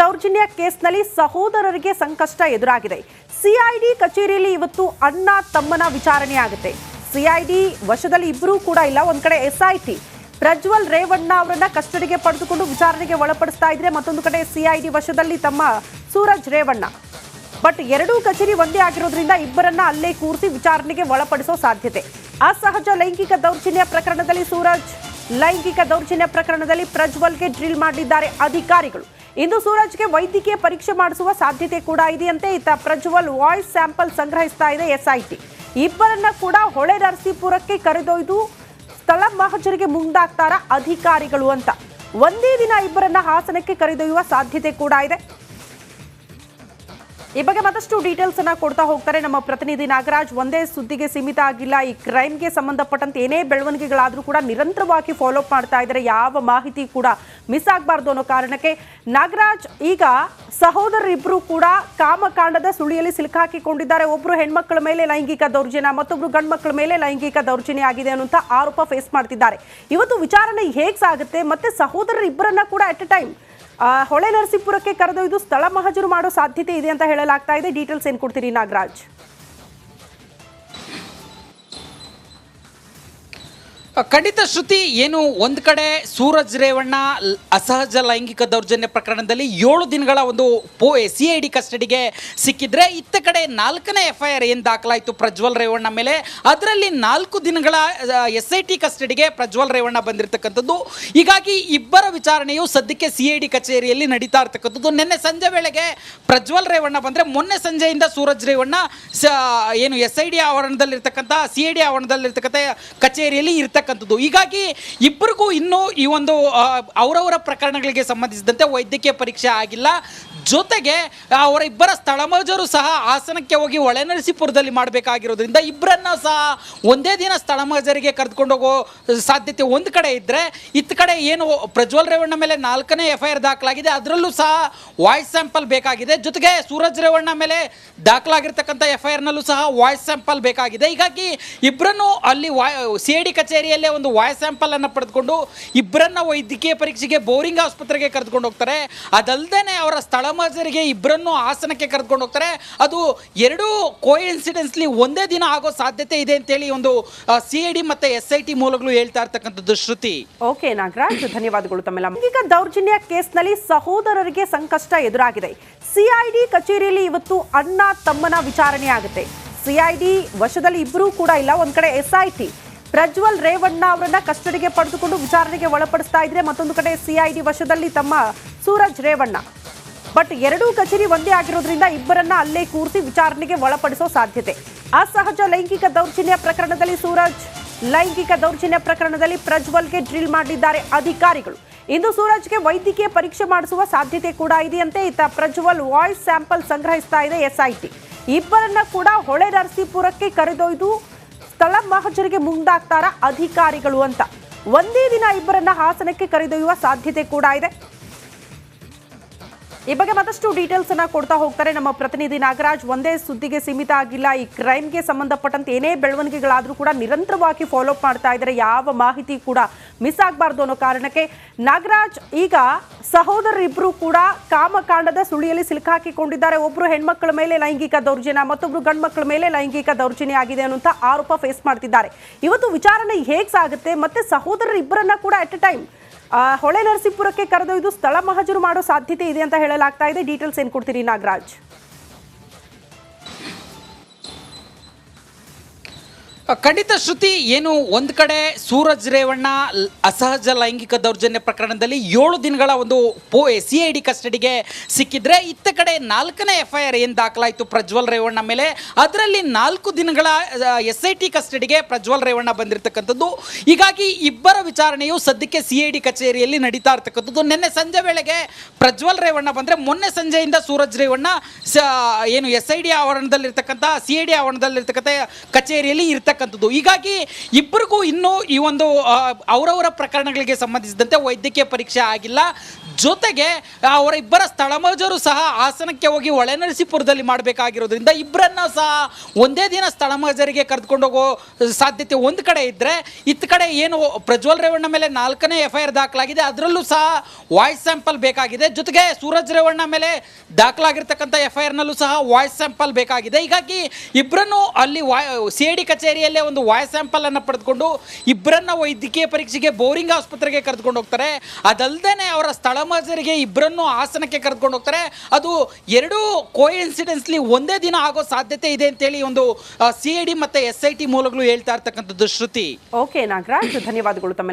ದೌರ್ಜನ್ಯ ಕೇಸ್ನಲ್ಲಿ ಸಹೋದರರಿಗೆ ಸಂಕಷ್ಟ ಎದುರಾಗಿದೆ. ಸಿಐಡಿ ಕಚೇರಿಯಲ್ಲಿ ಇವತ್ತು ಅಣ್ಣ ತಮ್ಮನ ವಿಚಾರಣೆ ಆಗುತ್ತೆ. ಸಿಐಡಿ ವಶದಲ್ಲಿ ಇಬ್ಬರೂ ಕೂಡ ಇಲ್ಲ, ಒಂದ್ ಕಡೆ ಎಸ್ಐಟಿ ಪ್ರಜ್ವಲ್ ರೇವಣ್ಣ ಅವರನ್ನ ಕಸ್ಟಡಿಗೆ ಪಡೆದುಕೊಂಡು ವಿಚಾರಣೆಗೆ ಒಳಪಡಿಸ್ತಾ ಇದ್ರೆ ಮತ್ತೊಂದು ಕಡೆ ಸಿಐಡಿ ವಶದಲ್ಲಿ ತಮ್ಮ ಸೂರಜ್ ರೇವಣ್ಣ. ಬಟ್ ಎರಡೂ ಕಚೇರಿ ಒಂದೇ ಆಗಿರೋದ್ರಿಂದ ಇಬ್ಬರನ್ನ ಅಲ್ಲೇ ಕೂರಿಸಿ ವಿಚಾರಣೆಗೆ ಒಳಪಡಿಸೋ ಸಾಧ್ಯತೆ. ಅಸಹಜ ಲೈಂಗಿಕ ದೌರ್ಜನ್ಯ ಪ್ರಕರಣದಲ್ಲಿ ಸೂರಜ್, ಲೈಂಗಿಕ ದೌರ್ಜನ್ಯ ಪ್ರಕರಣದಲ್ಲಿ ಪ್ರಜ್ವಲ್ಗೆ ಡ್ರಿಲ್ ಮಾಡಿದ್ದಾರೆ ಅಧಿಕಾರಿಗಳು. ಇಂದು ಸೂರಜ್ಗೆ ವೈದ್ಯಕೀಯ ಪರೀಕ್ಷೆ ಮಾಡಿಸುವ ಸಾಧ್ಯತೆ ಕೂಡ ಇದೆಯಂತೆ. ಇತ್ತ ಪ್ರಜ್ವಲ್ ವಾಯ್ಸ್ ಸ್ಯಾಂಪಲ್ ಸಂಗ್ರಹಿಸ್ತಾ ಇದೆ ಎಸ್ಐಟಿ. ಇಬ್ಬರನ್ನ ಕೂಡ ಹೊಳೆ ನರಸೀಪುರಕ್ಕೆ ಕರೆದೊಯ್ದು ಸ್ಥಳ ಮಹಜರಿಗೆ ಮುಂದಾಗ್ತಾರ ಅಧಿಕಾರಿಗಳು ಅಂತ. ಒಂದೇ ದಿನ ಇಬ್ಬರನ್ನ ಹಾಸನಕ್ಕೆ ಕರೆದೊಯ್ಯುವ ಸಾಧ್ಯತೆ ಕೂಡ ಇದೆ. ಈ ಬಗ್ಗೆ ಮತ್ತಷ್ಟು ಡೀಟೇಲ್ಸ್ ಅನ್ನ ಕೊಡ್ತಾ ಹೋಗ್ತಾರೆ ನಮ್ಮ ಪ್ರತಿನಿಧಿ ನಾಗರಾಜ್. ಒಂದೇ ಸುದ್ದಿಗೆ ಸೀಮಿತ ಆಗಿಲ್ಲ. ಈ ಕ್ರೈಮ್ಗೆ ಸಂಬಂಧಪಟ್ಟಂತೆ ಏನೇ ಬೆಳವಣಿಗೆಗಳಾದರೂ ಕೂಡ ನಿರಂತರವಾಗಿ ಫಾಲೋ ಅಪ್ ಮಾಡ್ತಾ ಇದ್ದಾರೆ. ಯಾವ ಮಾಹಿತಿ ಕೂಡ ಮಿಸ್ ಆಗಬಾರ್ದು ಅನ್ನೋ ಕಾರಣಕ್ಕೆ ನಾಗರಾಜ್ ಈಗ ಸಹೋದರರಿಬ್ರು ಕೂಡ ಕಾಮಕಾಂಡದ ಸುಳಿಯಲ್ಲಿ ಸಿಲುಕಾಕಿಕೊಂಡಿದ್ದಾರೆ ಒಬ್ಬರು ಹೆಣ್ಮಕ್ಳ ಮೇಲೆ ಲೈಂಗಿಕ ದೌರ್ಜನ್ಯ, ಮತ್ತೊಬ್ರು ಗಂಡ್ಮಕ್ಳ ಮೇಲೆ ಲೈಂಗಿಕ ದೌರ್ಜನ್ಯ ಆಗಿದೆ ಅನ್ನುವಂಥ ಆರೋಪ ಫೇಸ್ ಮಾಡ್ತಿದ್ದಾರೆ. ಇವತ್ತು ವಿಚಾರಣೆ ಹೇಗೆ ಸಾಗುತ್ತೆ? ಮತ್ತೆ ಸಹೋದರರಿಬ್ಬರನ್ನ ಕೂಡ ಅಟ್ ಎ ಟೈಮ್ ಹೊಳೆ ನರಸೀಪುರಕ್ಕೆ ಕರೆದೊಯ್ದು ಸ್ಥಳ ಮಹಜರು ಮಾಡೋ ಸಾಧ್ಯತೆ ಇದೆ ಅಂತ ಹೇಳಲಾಗ್ತಾ ಇದೆ. ಡೀಟೇಲ್ಸ್ ಏನ್ ಕೊಡ್ತೀರಿ ನಾಗರಾಜ್? ಖಂಡಿತ ಶ್ರುತಿ, ಏನು ಒಂದು ಕಡೆ ಸೂರಜ್ ರೇವಣ್ಣ ಅಸಹಜ ಲೈಂಗಿಕ ದೌರ್ಜನ್ಯ ಪ್ರಕರಣದಲ್ಲಿ ಏಳು ದಿನಗಳ ಒಂದು ಪೋ ಸಿ ಐ ಡಿ ಕಸ್ಟಡಿಗೆ ಸಿಕ್ಕಿದ್ರೆ ಇತ್ತ ಕಡೆ ನಾಲ್ಕನೇ ಎಫ್ ಐ ಏನು ದಾಖಲಾಯಿತು ಪ್ರಜ್ವಲ್ ರೇವಣ್ಣ ಮೇಲೆ? ಅದರಲ್ಲಿ ನಾಲ್ಕು ದಿನಗಳ ಎಸ್ ಐ ಟಿ ಕಸ್ಟಡಿಗೆ ಪ್ರಜ್ವಲ್ ರೇವಣ್ಣ ಬಂದಿರತಕ್ಕಂಥದ್ದು. ಹೀಗಾಗಿ ಇಬ್ಬರ ವಿಚಾರಣೆಯು ಸದ್ಯಕ್ಕೆ ಸಿ ಐ ಡಿ ಕಚೇರಿಯಲ್ಲಿ ನಡೀತಾ ಇರ್ತಕ್ಕಂಥದ್ದು. ನಿನ್ನೆ ಸಂಜೆ ವೇಳೆಗೆ ಪ್ರಜ್ವಲ್ ರೇವಣ್ಣ ಬಂದರೆ ಮೊನ್ನೆ ಸಂಜೆಯಿಂದ ಸೂರಜ್ ರೇವಣ್ಣ ಏನು ಎಸ್ ಐ ಡಿ ಆವರಣದಲ್ಲಿರ್ತಕ್ಕಂಥ ಸಿ ಐ ಡಿ ಆವರಣದಲ್ಲಿರ್ತಕ್ಕಂಥ ಕಚೇರಿಯಲ್ಲಿ ಇರ್ತಕ್ಕಂಥದ್ದು. ಹೀಗಾಗಿ ಇಬ್ಬರಿಗೂ ಇನ್ನೂ ಈ ಒಂದು ಅವರವರ ಪ್ರಕರಣಗಳಿಗೆ ಸಂಬಂಧಿಸಿದಂತೆ ವೈದ್ಯಕೀಯ ಪರೀಕ್ಷೆ ಆಗಿಲ್ಲ. ಜೊತೆಗೆ ಅವರ ಇಬ್ಬರ ಸ್ಥಳಮಜರು ಸಹ ಹಾಸನಕ್ಕೆ ಹೋಗಿ ಒಳನರಸೀಪುರದಲ್ಲಿ ಮಾಡಬೇಕಾಗಿರೋದ್ರಿಂದ ಇಬ್ಬರನ್ನ ಸಹ ಒಂದೇ ದಿನ ಸ್ಥಳಮಜರಿಗೆ ಕರೆದುಕೊಂಡು ಹೋಗೋ ಸಾಧ್ಯತೆ ಒಂದು ಕಡೆ ಇದ್ದರೆ ಇತ್ತ ಕಡೆ ಏನು ಪ್ರಜ್ವಲ್ ರೇವಣ್ಣ ಮೇಲೆ ನಾಲ್ಕನೇ ಎಫ್ ಐ ಆರ್ ದಾಖಲಾಗಿದೆ. ಅದರಲ್ಲೂ ಸಹ ವಾಯ್ಸ್ ಸ್ಯಾಂಪಲ್ ಬೇಕಾಗಿದೆ. ಜೊತೆಗೆ ಸೂರಜ್ ರೇವಣ್ಣ ಮೇಲೆ ದಾಖಲಾಗಿರ್ತಕ್ಕಂಥ ಎಫ್ ಐ ಆರ್ನಲ್ಲೂ ಸಹ ವಾಯ್ಸ್ ಸ್ಯಾಂಪಲ್ ಬೇಕಾಗಿದೆ. ಹೀಗಾಗಿ ಇಬ್ಬರನ್ನು ಅಲ್ಲಿ ವಾಯ್ ಸಿ ಡಿ ಕಚೇರಿಯಲ್ಲೇ ಒಂದು ವಾಯ್ಸ್ ಸ್ಯಾಂಪಲ್ ಅನ್ನು ಪಡೆದುಕೊಂಡು ಇಬ್ಬರನ್ನ ವೈದ್ಯಕೀಯ ಪರೀಕ್ಷೆಗೆ ಬೋರಿಂಗ್ ಆಸ್ಪತ್ರೆಗೆ ಕರೆದುಕೊಂಡು ಹೋಗ್ತಾರೆ. ಅದಲ್ಲದೆ ಅವರ ಸ್ಥಳ ಮಜರಿಗೆ ಇಬ್ಬರನ್ನು ಹಾಸನಕ್ಕೆ ಕರೆದುಕೊಂಡು ಹೋಗ್ತಾರೆ. ಅದು ಎರಡು ಕೋ ಇನ್ಸಿಡೆನ್ಸ್ಲಿ ಒಂದೇ ದಿನ ಆಗೋ ಸಾಧ್ಯತೆ ಇದೆ ಅಂತೇಳಿ ಒಂದು ಸಿ ಐ ಡಿ ಮತ್ತೆ ಎಸ್ ಐ ಟಿ ಮೂಲಗಳು ಹೇಳ್ತಾ ಇರ್ತಕ್ಕಂಥದ್ದು ಶ್ರುತಿ. ಓಕೆ, ನಾಗರಾಜ್, ಧನ್ಯವಾದಗಳು ತಮ್ಮೆಲ್ಲ. ಈಗ ದೌರ್ಜನ್ಯ ಕೇಸ್ನಲ್ಲಿ ಸಹೋದರರಿಗೆ ಸಂಕಷ್ಟ ಎದುರಾಗಿದೆ. ಸಿಐಡಿ ಕಚೇರಿಯಲ್ಲಿ ಇವತ್ತು ಅಣ್ಣ ತಮ್ಮನ ವಿಚಾರಣೆ ಆಗುತ್ತೆ. ಸಿಐಡಿ ವಶದಲ್ಲಿ ಇಬ್ಬರೂ ಕೂಡ ಇಲ್ಲ, ಒಂದ್ ಕಡೆ ಎಸ್ಐಟಿ ಪ್ರಜ್ವಲ್ ರೇವಣ್ಣ ಅವರನ್ನ ಕಸ್ಟಡಿಗೆ ಪಡೆದುಕೊಂಡು ವಿಚಾರಣೆಗೆ ಒಳಪಡಿಸ್ತಾ ಇದ್ರೆ ಮತ್ತೊಂದು ಕಡೆ ಸಿಐಡಿ ವಶದಲ್ಲಿ ತಮ್ಮ ಸೂರಜ್ ರೇವಣ್ಣ. ಬಟ್ ಎರಡೂ ಕಚೇರಿ ಒಂದೇ ಆಗಿರೋದ್ರಿಂದ ಇಬ್ಬರನ್ನ ಅಲ್ಲೇ ಕೂರಿಸಿ ವಿಚಾರಣೆಗೆ ಒಳಪಡಿಸೋ ಸಾಧ್ಯತೆ. ಅಸಹಜ ಲೈಂಗಿಕ ದೌರ್ಜನ್ಯ ಪ್ರಕರಣದಲ್ಲಿ ಸೂರಜ್, ಲೈಂಗಿಕ ದೌರ್ಜನ್ಯ ಪ್ರಕರಣದಲ್ಲಿ ಪ್ರಜ್ವಲ್ಗೆ ಡ್ರಿಲ್ ಮಾಡಿದ್ದಾರೆ ಅಧಿಕಾರಿಗಳು. ಇಂದು ಸೂರಜ್ಗೆ ವೈದ್ಯಕೀಯ ಪರೀಕ್ಷೆ ಮಾಡಿಸುವ ಸಾಧ್ಯತೆ ಕೂಡ ಇದೆಯಂತೆ ಇತ್ತ ಪ್ರಜ್ವಲ್ ವಾಯ್ಸ್ ಸ್ಯಾಂಪಲ್ ಸಂಗ್ರಹಿಸ್ತಾ ಇದೆ ಎಸ್ಐಟಿ. ಇಬ್ಬರನ್ನ ಕೂಡ ಹೊಳೆ ನರಸೀಪುರಕ್ಕೆ ಕರೆದೊಯ್ದು ಸ್ಥಳ ಮಹಜರಿಗೆ ಮುಂದಾಗ್ತಾರ ಅಧಿಕಾರಿಗಳು ಅಂತ. ಒಂದೇ ದಿನ ಇಬ್ಬರನ್ನ ಹಾಸನಕ್ಕೆ ಕರೆದೊಯ್ಯುವ ಸಾಧ್ಯತೆ ಕೂಡ ಇದೆ. ಈ ಬಗ್ಗೆ ಮತ್ತಷ್ಟು ಡೀಟೇಲ್ಸ್ ಅನ್ನ ಕೊಡ್ತಾ ಹೋಗ್ತಾರೆ ನಮ್ಮ ಪ್ರತಿನಿಧಿ ನಾಗರಾಜ್. ಒಂದೇ ಸುದ್ದಿಗೆ ಸೀಮಿತ ಆಗಿಲ್ಲ. ಈ ಕ್ರೈಮ್ಗೆ ಸಂಬಂಧಪಟ್ಟಂತೆ ಏನೇ ಬೆಳವಣಿಗೆಗಳಾದರೂ ಕೂಡ ನಿರಂತರವಾಗಿ ಫಾಲೋ ಅಪ್ ಮಾಡ್ತಾ ಇದ್ದಾರೆ. ಯಾವ ಮಾಹಿತಿ ಕೂಡ ಮಿಸ್ ಆಗಬಾರ್ದು ಅನ್ನೋ ಕಾರಣಕ್ಕೆ ನಾಗರಾಜ್ ಈಗ ಸಹೋದರರಿಬ್ಬರು ಕೂಡ ಕಾಮಕಾಂಡದ ಸುಳಿಯಲ್ಲಿ ಸಿಲುಕಾಕಿಕೊಂಡಿದ್ದಾರೆ ಒಬ್ಬರು ಹೆಣ್ಮಕ್ಳ ಮೇಲೆ ಲೈಂಗಿಕ ದೌರ್ಜನ್ಯ ಮತ್ತೊಬ್ಬರು ಗಂಡ್ಮಕ್ಳ ಮೇಲೆ ಲೈಂಗಿಕ ದೌರ್ಜನ್ಯ ಆಗಿದೆ ಅನ್ನುವಂಥ ಆರೋಪ ಫೇಸ್ ಮಾಡ್ತಿದ್ದಾರೆ. ಇವತ್ತು ವಿಚಾರಣೆ ಹೇಗೆ ಸಾಗುತ್ತೆ? ಮತ್ತೆ ಸಹೋದರರಿಬ್ಬರನ್ನ ಕೂಡ ಅಟ್ ಎ ಟೈಮ್ ಹೊಳೆ ನರಸೀಪುರಕ್ಕೆ ಕರೆದೊಯ್ದು ಸ್ಥಳ ಮಹಜರು ಮಾಡೋ ಸಾಧ್ಯತೆ ಇದೆ ಅಂತ ಹೇಳಲಾಗ್ತಾ ಇದೆ. ಡೀಟೇಲ್ಸ್ ಏನು ಕೊಡ್ತೀರಿ ನಾಗರಾಜ್? ಖಂಡಿತ ಶ್ರುತಿ, ಏನು ಒಂದು ಕಡೆ ಸೂರಜ್ ರೇವಣ್ಣ ಅಸಹಜ ಲೈಂಗಿಕ ದೌರ್ಜನ್ಯ ಪ್ರಕರಣದಲ್ಲಿ ಏಳು ದಿನಗಳ ಒಂದು ಪೋ ಸಿ ಐ ಡಿ ಕಸ್ಟಡಿಗೆ ಸಿಕ್ಕಿದ್ರೆ ಇತ್ತ ಕಡೆ ನಾಲ್ಕನೇ ಎಫ್ ಐ ಆರ್ ಏನು ದಾಖಲಾಯಿತು ಪ್ರಜ್ವಲ್ ರೇವಣ್ಣ ಮೇಲೆ? ಅದರಲ್ಲಿ ನಾಲ್ಕು ದಿನಗಳ ಎಸ್ ಐ ಟಿ ಕಸ್ಟಡಿಗೆ ಪ್ರಜ್ವಲ್ ರೇವಣ್ಣ ಬಂದಿರತಕ್ಕಂಥದ್ದು. ಹೀಗಾಗಿ ಇಬ್ಬರ ವಿಚಾರಣೆಯು ಸದ್ಯಕ್ಕೆ ಸಿ ಐ ಡಿ ಕಚೇರಿಯಲ್ಲಿ ನಡೀತಾ ಇರ್ತಕ್ಕಂಥದ್ದು. ನಿನ್ನೆ ಸಂಜೆ ವೇಳೆಗೆ ಪ್ರಜ್ವಲ್ ರೇವಣ್ಣ ಬಂದರೆ ಮೊನ್ನೆ ಸಂಜೆಯಿಂದ ಸೂರಜ್ ರೇವಣ್ಣ ಏನು ಎಸ್ ಐ ಡಿ ಆವರಣದಲ್ಲಿರ್ತಕ್ಕಂಥ ಸಿ ಐ ಡಿ ಆವರಣದಲ್ಲಿರ್ತಕ್ಕಂಥ ಕಚೇರಿಯಲ್ಲಿ ಇರ್ತಕ್ಕಂಥದ್ದು. ಹೀಗಾಗಿ ಇಬ್ಬರಿಗೂ ಇನ್ನೂ ಈ ಒಂದು ಅವರವರ ಪ್ರಕರಣಗಳಿಗೆ ಸಂಬಂಧಿಸಿದಂತೆ ವೈದ್ಯಕೀಯ ಪರೀಕ್ಷೆ ಆಗಿಲ್ಲ. ಜೊತೆಗೆ ಅವರ ಇಬ್ಬರ ಸ್ಥಳಮಜರು ಸಹ ಹಾಸನಕ್ಕೆ ಹೋಗಿ ಒಳನರಸೀಪುರದಲ್ಲಿ ಮಾಡಬೇಕಾಗಿರೋದ್ರಿಂದ ಇಬ್ಬರನ್ನ ಸಹ ಒಂದೇ ದಿನ ಸ್ಥಳಮಜರಿಗೆ ಕರೆದುಕೊಂಡು ಹೋಗೋ ಸಾಧ್ಯತೆ ಒಂದು ಕಡೆ ಇದ್ದರೆ ಇತ್ತ ಕಡೆ ಏನು ಪ್ರಜ್ವಲ್ ರೇವಣ್ಣ ಮೇಲೆ ನಾಲ್ಕನೇ ಎಫ್ ಐ ಆರ್ ದಾಖಲಾಗಿದೆ, ಅದರಲ್ಲೂ ಸಹ ವಾಯ್ಸ್ ಸ್ಯಾಂಪಲ್ ಬೇಕಾಗಿದೆ. ಜೊತೆಗೆ ಸೂರಜ್ ರೇವಣ್ಣ ಮೇಲೆ ದಾಖಲಾಗಿರ್ತಕ್ಕಂಥ ಎಫ್ ಐ ಆರ್ನಲ್ಲೂ ಸಹ ವಾಯ್ಸ್ ಸ್ಯಾಂಪಲ್ ಬೇಕಾಗಿದೆ. ಹೀಗಾಗಿ ಇಬ್ಬರನ್ನು ಅಲ್ಲಿ ವಾಯ್, ಸಿ ಐ ಡಿ ಕಚೇರಿಯಲ್ಲೇ ಒಂದು ವಾಯ್ಸ್ ಸ್ಯಾಂಪಲನ್ನು ಪಡೆದುಕೊಂಡು ಇಬ್ಬರನ್ನ ವೈದ್ಯಕೀಯ ಪರೀಕ್ಷೆಗೆ ಬೋರಿಂಗ್ ಆಸ್ಪತ್ರೆಗೆ ಕರೆದುಕೊಂಡು ಹೋಗ್ತಾರೆ. ಅದಲ್ಲದೆ ಅವರ ಸ್ಥಳಮಜರಿಗೆ ಇಬ್ಬರನ್ನು ಹಾಸನಕ್ಕೆ ಕರೆದುಕೊಂಡು ಹೋಗ್ತಾರೆ. ಅದು ಎರಡು ಕೋಇನ್ಸಿಡೆನ್ಸ್ಲಿ ಒಂದೇ ದಿನ ಆಗೋ ಸಾಧ್ಯತೆ ಇದೆ ಅಂತೇಳಿ ಒಂದು ಸಿ ಐ ಡಿ ಮತ್ತು ಎಸ್ ಐ ಟಿ ಮೂಲಗಳು ಹೇಳ್ತಾ ಇರ್ತಕ್ಕಂಥದ್ದು ಶ್ರುತಿ. ಓಕೆ ನಾಗರಾಜ್, ಧನ್ಯವಾದಗಳು ತಮ್ಮೆಲ್ಲ.